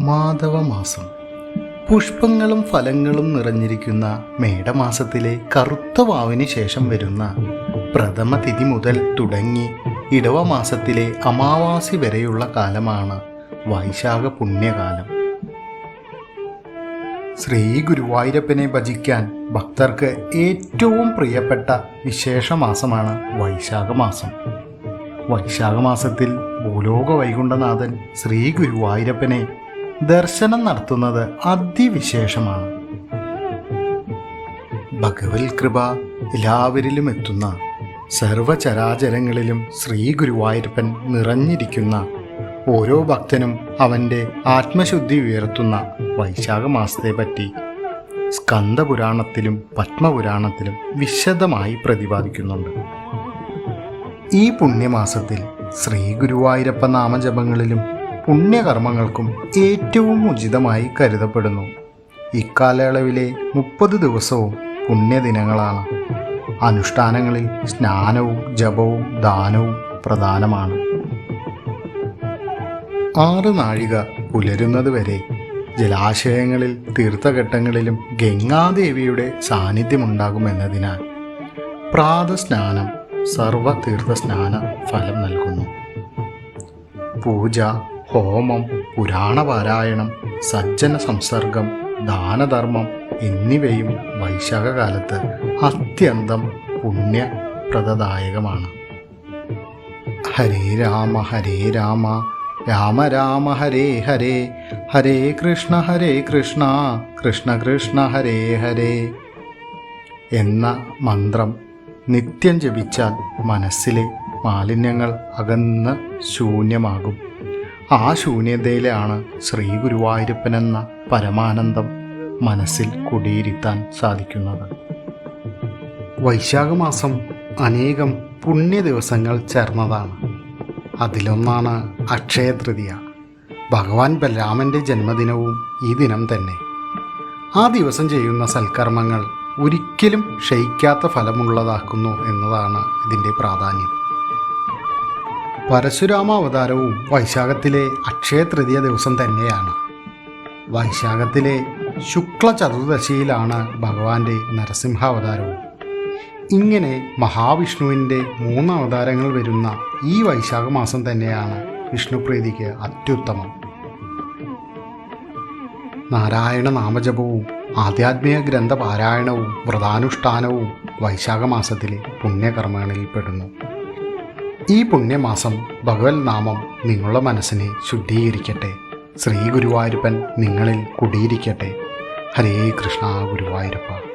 മാധവമാസം. പുഷ്പങ്ങളും ഫലങ്ങളും നിറഞ്ഞിരിക്കുന്ന മേടമാസത്തിലെ കറുത്ത വാവിന് ശേഷം വരുന്ന പ്രഥമ തിഥി മുതൽ തുടങ്ങി ഇടവമാസത്തിലെ അമാവാസി വരെയുള്ള കാലമാണ് വൈശാഖ പുണ്യകാലം ശ്രീ ഗുരുവായൂരപ്പനെ ഭജിക്കാൻ ഭക്തർക്ക് ഏറ്റവും പ്രിയപ്പെട്ട വിശേഷമാസമാണ് വൈശാഖ മാസം വൈശാഖ മാസത്തിൽ ഭൂലോക വൈകുണ്ഠനാഥൻ ശ്രീ ഗുരുവായൂരപ്പനെ ദർശനം നടത്തുന്നത് അതിവിശേഷമാണ്. ഭഗവത് കൃപ എല്ലാവരിലും എത്തുന്ന സർവചരാചരങ്ങളിലും ശ്രീ ഗുരുവായൂരപ്പൻ നിറഞ്ഞിരിക്കുന്ന ഓരോ ഭക്തനും അവന്റെ ആത്മശുദ്ധി ഉയർത്തുന്ന വൈശാഖ മാസത്തെ പറ്റി സ്കന്ദപുരാണത്തിലും പത്മപുരാണത്തിലും വിശദമായി പ്രതിപാദിക്കുന്നുണ്ട്. ഈ പുണ്യമാസത്തിൽ ശ്രീ ഗുരുവായൂരപ്പ നാമജപങ്ങളിലും പുണ്യകർമ്മങ്ങൾക്കും ഏറ്റവും ഉചിതമായി കരുതപ്പെടുന്നു. ഇക്കാലയളവിലെ മുപ്പത് ദിവസവും പുണ്യദിനങ്ങളാണ്. അനുഷ്ഠാനങ്ങളിൽ സ്നാനവും ജപവും ദാനവും പ്രധാനമാണ്. ആറ് നാഴിക പുലരുന്നതുവരെ ജലാശയങ്ങളിൽ തീർത്ഥഘട്ടങ്ങളിലും ഗംഗാദേവിയുടെ സാന്നിധ്യമുണ്ടാകുമെന്നതിനാൽ പ്രാതസ്നാനം സർവ തീർത്ഥസ്നാന ഫലം നൽകുന്നു. പൂജ ഹോമം പുരാണപാരായണം സജ്ജന സംസർഗം ദാനധർമ്മം എന്നിവയും വൈശാഖകാലത്ത് അത്യന്തം പുണ്യപ്രദദായകമാണ്. ഹരേ രാമ ഹരേ രാമ രാമ രാമ ഹരേ ഹരേ ഹരേ കൃഷ്ണ ഹരേ കൃഷ്ണ കൃഷ്ണ കൃഷ്ണ ഹരേ ഹരേ എന്ന മന്ത്രം നിത്യം ജപിച്ചാൽ മനസ്സിലെ മാലിന്യങ്ങൾ അകന്ന് ശൂന്യമാകും. ആ ശൂന്യതയിലാണ് ശ്രീ ഗുരുവായൂരപ്പൻ എന്ന പരമാനന്ദം മനസ്സിൽ കുടിയിരുത്താൻ സാധിക്കുന്നത്. വൈശാഖമാസം അനേകം പുണ്യ ദിവസങ്ങൾ ചേർന്നതാണ്. അതിലൊന്നാണ് അക്ഷയ തൃതീയ ഭഗവാൻ ബലരാമന്റെ ജന്മദിനവും ഈ ദിനം തന്നെ. ആ ദിവസം ചെയ്യുന്ന സൽക്കർമ്മങ്ങൾ ഒരിക്കലും ക്ഷയിക്കാത്ത ഫലമുള്ളതാക്കുന്നു എന്നതാണ് ഇതിന്റെ പ്രാധാന്യം. പരശുരാമ അവതാരവും വൈശാഖത്തിലെ അക്ഷയ തൃതീയ ദിവസം തന്നെയാണ്. വൈശാഖത്തിലെ ശുക്ല ചതുർദശിയിലാണ് ഭഗവാന്റെ നരസിംഹാവതാരവും. ഇങ്ങനെ മഹാവിഷ്ണുവിന്റെ മൂന്ന് അവതാരങ്ങൾ വരുന്ന ഈ വൈശാഖ മാസം തന്നെയാണ് വിഷ്ണുപ്രീതിക്ക് അത്യുത്തമം. നാരായണ നാമജപവും ആധ്യാത്മിക ഗ്രന്ഥ പാരായണവും വ്രതാനുഷ്ഠാനവും വൈശാഖ മാസത്തിലെ പുണ്യകർമ്മങ്ങളിൽ പെടുന്നു. ഈ പുണ്യമാസം ഭഗവത് നാമം നിങ്ങളുടെ മനസ്സിനെ ശുദ്ധീകരിക്കട്ടെ. ശ്രീ ഗുരുവായൂരപ്പൻ നിങ്ങളിൽ കുടിയിരിക്കട്ടെ. ഹരേ കൃഷ്ണ ഗുരുവായൂരപ്പ.